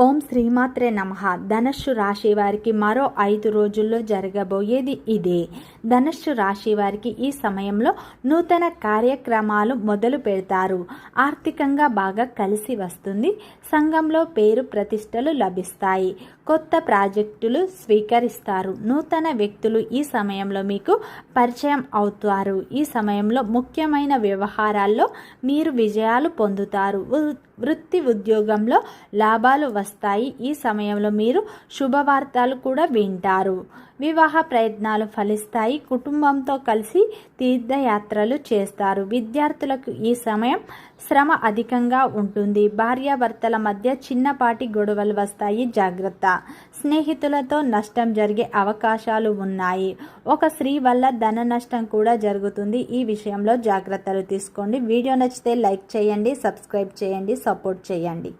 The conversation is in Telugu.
ఓం శ్రీమాత్రే నమ. ధనస్సు రాశి వారికి మరో ఐదు రోజుల్లో జరగబోయేది ఇదే. ధనస్సు రాశి వారికి ఈ సమయంలో నూతన కార్యక్రమాలు మొదలు పెడతారు. ఆర్థికంగా బాగా కలిసి వస్తుంది. సంఘంలో పేరు ప్రతిష్టలు లభిస్తాయి. కొత్త ప్రాజెక్టులు స్వీకరిస్తారు. నూతన వ్యక్తులు ఈ సమయంలో మీకు పరిచయం అవుతారు. ఈ సమయంలో ముఖ్యమైన వ్యవహారాల్లో మీరు విజయాలు పొందుతారు. వృత్తి ఉద్యోగంలో లాభాలు వస్తాయి. ఈ సమయంలో మీరు శుభవార్తలు కూడా వింటారు. వివాహ ప్రయత్నాలు ఫలిస్తాయి. కుటుంబంతో కలిసి తీర్థయాత్రలు చేస్తారు. విద్యార్థులకు ఈ సమయం శ్రమ అధికంగా ఉంటుంది. భార్యాభర్తల మధ్య చిన్నపాటి గొడవలు వస్తాయి. జాగ్రత్త. స్నేహితులతో నష్టం జరిగే అవకాశాలు ఉన్నాయి. ఒక స్త్రీ వల్ల ధన నష్టం కూడా జరుగుతుంది. ఈ విషయంలో జాగ్రత్తలు తీసుకోండి. వీడియో నచ్చితే లైక్ చేయండి సబ్స్క్రైబ్ చేయండి సపోర్ట్ చేయండి.